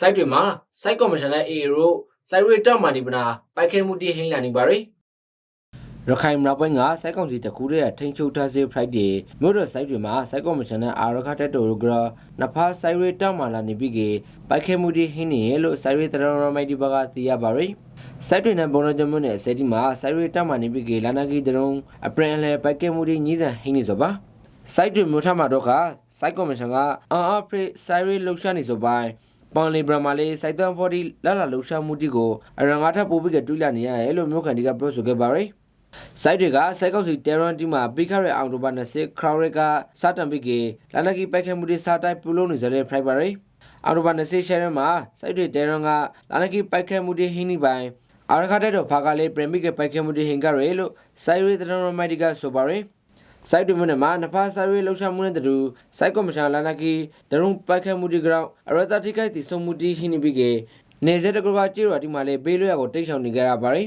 စိုက်တွေမှာစိုက်ကော်မရှင်နဲ့ AA တို့စိုက်ရီတက်မာနီပနာပိုက်ခဲမှုတိဟင်းလာနေပါရီရခိုင်မြောက်ပိုင်းကစိုက်ကောင်စီတကူတဲ့ထိန်ချုပ်ထားစေ Friday မြို့တော်စိုက်တွေမှာစိုက်ကော်မရှင်နဲ့အာရခတက်တော်ကရနဖာစိုက်ရီတက်မာလာနေပြီကပိုက်ခဲမှုတိဟင်းနေလို့စိုက်ရီတရရမိုက်ဒီဘကသိရပါရီစိုက်တွေနဲ့ဘုံတော်ကြမွနဲ့စဲဒီမှာစိုက်ရီတက်မာနေပြီကလာနာကီတရုံအပရင်လေပိုက်ခဲမှုတိညီစံဟင်းနေဆိုပါစိုက်တွေမြို့ထမှာတော့ကစိုက်ကော်မရှင်ကအာအဖရစိုက်ရီလှုပ်ရှားနေဆိုပိုင်း ပန်လီဘရမာလေးစိုက်တန်ဖော်ဒီလာလာလှုပ်ရှားမှုတီကိုအရန်ငါထပ်ပို့ပြီးကတူးလာနေရတယ်လို့မြို့ခံတွေကပြောဆိုခဲ့ပါရယ်စိုက်တွေကစိုက်ကောက်စီတဲရန်တီမှာပြီးခရအောင်တိုဘာ20ခရော်ရက်ကစတင်ပြီးကလာနကီပိုက်ခဲမှုတီစာတိုက်ပူလို့နေကြတဲ့ primary အောင်တိုဘာ20ရှယ်ရမှာစိုက်တွေတဲရန်ကလာနကီပိုက်ခဲမှုတီဟင်းနီပိုင်းအာရခတဲ့တော့ဖာကလေးပရမီကပိုက်ခဲမှုတီဟင်ကရဲလို့စိုက်ရီတရန်ရမိုက်ဒီကဆိုပါရယ် စိုက်တူမနဲ့မှာနဖာစာရေးလှုပ်ရှားမှုနဲ့တူစိုက်ကော်မရှင်လာနာကီဒရုံပိုက်ခဲမှုဒီဂရောင်းအရတာတိကိုက်တီဆုံမှုတီဟိနိဘီကေနေစတဲ့ကောကကြည့်ရဒီမှာလေဘေးလွရကိုတိတ်ဆောင်နေကြရပါရီ